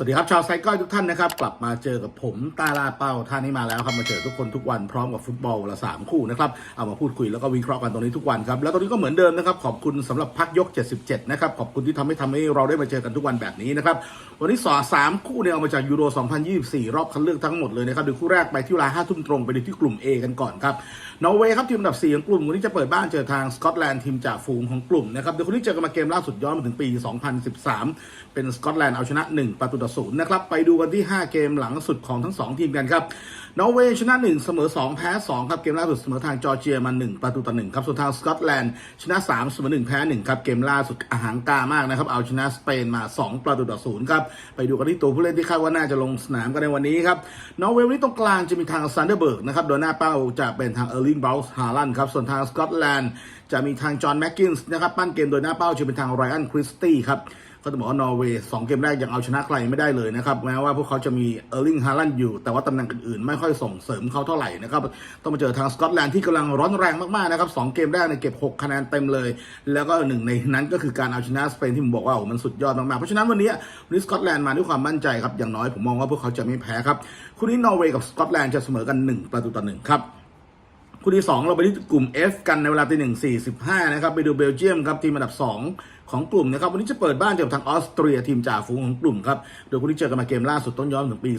สวัสดีครับชาวไซก้อยทุกท่านนะครับ กลับมาเจอกับผมตาลาเป้าท่านนี้มาแล้วครับมาเจอทุกคนทุกวันพร้อมกับฟุตบอลวันละสามคู่นะครับเอามาพูดคุยแล้วก็วิเคราะห์กันตรงนี้ทุกวันครับแล้วตรงนี้ก็เหมือนเดิมนะครับขอบคุณสำหรับพักยก 77 นะครับขอบคุณที่ทำให้ทำให้เราได้มาเจอกันทุกวันแบบนี้นะครับวันนี้สอสามคู่เนี่ยเอามาจากยูโร 2024 รอบคัดเลือกทั้งหมดเลยนะครับโดยคู่แรกไปที่เวลาห้าทุ่มตรงไปดูที่กลุ่ม A กันก่อนครับนอร์เวย์ครับทีมอันดับ4ของกลุ่มวันนี้จะเปิดบ้านเจอทางสกอตแลนด์ทีมจ่าฝูงของกลุ่มนะครับโดยคนที่เจอกันมาเกมล่าสุดย้อนมาถึงปี 2013 เป็นสกอตแลนด์เอาชนะ1ประตูต่อศูนย์นะครับไปดูกันที่ 5 เกมหลังสุดของทั้ง 2 ทีมกันครับนอร์เวย์ชนะ 1 เสมอ 2 แพ้ 2 ครับเกมล่าสุดเสมอทางจอร์เจียมา 1 ประตูต่อ 1 ครับส่วนทางสกอตแลนด์ชนะ 3 เสมอ 1 แพ้ 1 ครับเกมล่าสุดอาหารกามากนะครับ เอาชนะสเปนมา 2 ประตูต่อศูนย์ครับ ไปดูกันที่ตัวผู้เล่นที่คาดว่าน่าจะลงสนามกันในวันนี้ครับนอร์เวย์วันนี้ตรงกลางจะมีทางซันเดอร์เบิร์กนะครับโดยหน้าเป้าจะเป็นทางเออร์ลิงบราวส์ฮาลันครับส่วนทางสกอตแลนด์จะมีทางจอห์นแม็กกินส์นะครับปั้นเกมโดยหน้าเป้าจะเป็นทางไรอันคริสตี้ครับก็ต้องบอกว่านอร์เวย์สองเกมแรกยังเอาชนะใครไม่ได้เลยนะครับแม้ว่าพวกเขาจะมีเออร์ลิงฮาลันอยู่ แต่ว่าตำแหน่งอื่นๆ ไม่ค่อยส่งเสริมเขาเท่าไหร่นะครับต้องมาเจอทางสกอตแลนด์ที่กำลังร้อนแรงมากๆนะครับสองเกมแรกเนี่ยเก็บ 6 คะแนนเต็มเลย แล้วก็หนึ่งในนั้นก็คือการเอาชนะสเปนที่ผมบอกว่าโอ้มันสุดยอดมากๆเพราะฉะนั้นวันนี้วันนี้สกอตแลนด์มาด้วยความมั่นใจครับอย่างน้อยผมมองว่าพวกเขาจะไม่แพ้ครับคู่นี้นอร์เวย์กับสกอตแลนด์จะเสมอกัน 1 ประตูต่อหนึ่งครับ คู่ที่ 2 เราไปที่กลุ่ม F กันในเวลาตีหนึ่งสี่สิบห้านะครับไปดูเบลเยียมครับทีมอันดับ 2 ของกลุ่มนะครับวันนี้จะเปิดบ้านเจอกับทางออสเตรียทีมจ่าฝูงของกลุ่มครับโดยคู่ที่เจอกันมาเกมล่าสุดต้นย้อนถึงปี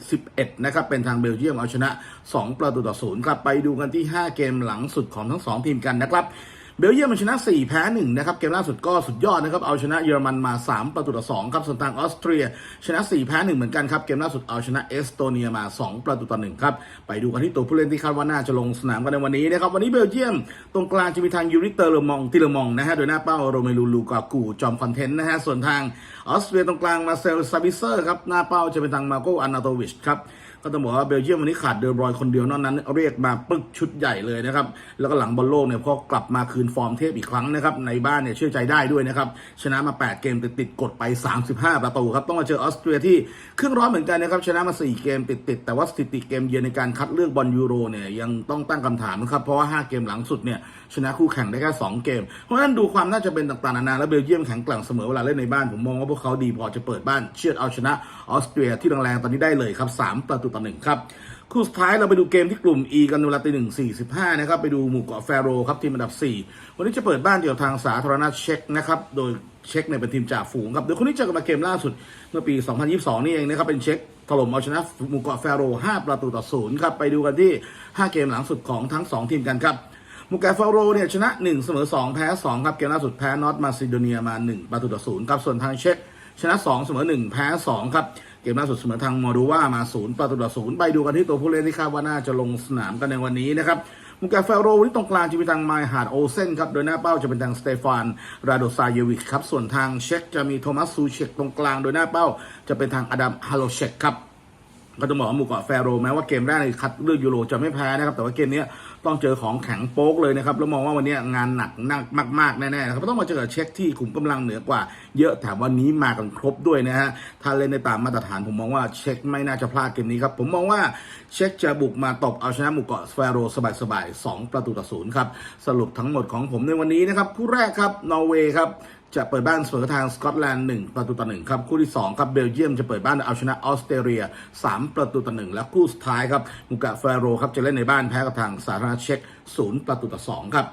2011นะครับเป็นทางเบลเยียมเอาชนะ 2 ประตูต่อศูนย์ครับไปดูกันที่ 5 เกมหลังสุดของทั้ง 2 ทีมกันนะครับ เบลเยียมมันชนะ 4 แพ้ 1 นะครับ เกมล่าสุดก็สุดยอดนะครับ เอาชนะเยอรมันมา 3 ประตูต่อ 2 ครับ ส่วนทางออสเตรีย ชนะ 4 แพ้ 1 เหมือนกันครับ เกมล่าสุดเอาชนะเอสโตเนียมา 2 ประตูต่อ 1 ครับ ไปดูกันที่ตัวผู้เล่นที่คาดว่าน่าจะลงสนามกันในวันนี้นะครับ วันนี้เบลเยียมตรงกลางจะมีทางยูริเตอร์เลมองติเลมองนะฮะ โดยหน้าเป้าโรเมลูลูกากูจอมคอนเทนต์นะฮะ ส่วนทางออสเตรียตรงกลางมาเซลซาบิเซอร์ครับ หน้าเป้าจะเป็นทางมาโกอานาโตวิชครับ ก็ต้องบอกว่าเบลเยียมวันนี้ขาดเดอร์บรอยคนเดียวนอกนั้น เรียกมาปึ๊กชุดใหญ่เลยนะครับ แล้วก็หลังบอลโลกเนี่ยพอกลับมาคืนฟอร์มเทพอีกครั้งนะครับ ในบ้านเนี่ยเชื่อใจได้ด้วยนะครับ ชนะมา 8 เกมติดติดกดไป 35 ประตูครับ ต้องมาเจอออสเตรียที่เครื่องร้อนเหมือนกันนะครับ ชนะมา 4 เกมติดติดแต่ว่าสถิติเกมเยือนในการคัดเลือกบอลยูโรเนี่ยยังต้องตั้งคำถามนะครับ เพราะว่า 5 เกมหลังสุดเนี่ยชนะคู่แข่งได้แค่ 2 เกม เพราะฉะนั้นดูความน่าจะเป็นต่างๆนานาแล้วเบลเยียมแข็งแกร่งเสมอเวลาเล่นในบ้านผมมองว่าพวกเขาดีพอจะเปิดบ้านเชือดเอาชนะออสเตรียที่แรงๆตอนนี้ได้เลยครับสามประตูต่อหนึ่งครับคู่สุดท้ายเราไปดูเกมที่กลุ่ม E กันนเวลาตีหนึ่งสี่สิบห้านะครับไปดูหมู่เกาะแฟโรครับทีมอันดับ 4 วันนี้จะเปิดบ้านเดี่ยวทางสาธารณรัฐเช็กนะครับโดยเช็กเนี่ยเป็นทีมจ่าฝูงครับโดยคนที่เจอกันมาเกมล่าสุดเมื่อปี 2022 นี่เองนะครับเป็นเช็กถล่มเอาชนะหมู่เกาะแฟโร 5 ประตูต่อศูนย์ครับไปดูกันที่ 5 เกมหลังสุดของทั้ง 2 ทีมกันครับมูกาฟาโรเนี่ยชนะ 1 เสมอ 2 แพ้ 2 ครับ เกมล่าสุดแพ้นอตมาซิโดเนียมา 1 ประตูต่อศูนย์ครับ ส่วนทางเช็กชนะ 2 เสมอ 1 แพ้ 2 ครับ เกมล่าสุดเสมอทางมอดูว่ามา0ประตูต่อศูนย์ไปดูกันที่ตัวผู้เล่นที่คาดว่าน่าจะลงสนามกันในวันนี้นะครับมูกาฟโรวันนี้ตรงกลางจะมีทางไมฮาร์ดโอเซนครับ โดยหน้าเป้าจะเป็นทางสเตฟาน ราโดซาเยวิกครับ ส่วนทางเช็กจะมีโทมัสซูเชกตรงกลาง โดยหน้าเป้าจะเป็นทางอดัมฮาโลเชกครับก็ต้องบอกว่าหมู่เกาะแฟโรแม้ว่าเกมแรกในคัดเลือกยูโรจะไม่แพ้นะครับ แต่ว่าเกมนี้ ต้องเจอของแข็งโป๊กเลยนะครับแล้วมองว่าวันนี้งานหนักหนักมากๆแน่ๆนะครับต้องมาเจอกับเช็คที่ขุมกำลังเหนือกว่า เยอะแถมวันนี้มากันครบด้วยนะฮะถ้าเล่นในตามมาตรฐานผมมองว่าเช็คไม่น่าจะพลาดเกมนี้ครับผมมองว่าเช็คจะบุกมาตบเอาชนะหมู่เกาะแฟโรสบายๆสองประตูต่อศูนย์ครับสรุปทั้งหมดของผมในวันนี้นะครับคู่แรกครับนอร์เวย์ครับ จะเปิดบ้านเสมอทางสกอตแลนด์1ประตูต่อ1ครับคู่ที่2ครับเบลเยียมจะเปิดบ้านเอาชนะออสเตรเลีย 3 ประตูต่อ1และคู่สุดท้ายครับมูกาเฟโรครับจะเล่นในบ้านแพ้กับทางสาธารณเช็ก0 ประตูต่อ2ครับ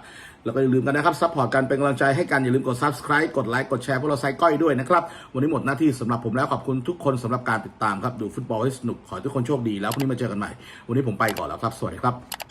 แล้วก็อย่าลืมกันนะครับซัพพอร์ตกันเป็นกำลังใจให้กันอย่าลืมกด subscribe กดไลค์กดแชร์พวกเราไซก้อยด้วยนะครับ วันนี้หมดหน้าที่สำหรับผมแล้วขอบคุณทุกคนสำหรับการติดตามครับดูฟุตบอลให้สนุกขอให้ทุกคนโชคดีแล้วพรุ่งนี้มาเจอกันใหม่ วันนี้ผมไปก่อนแล้วครับสวัสดีครับ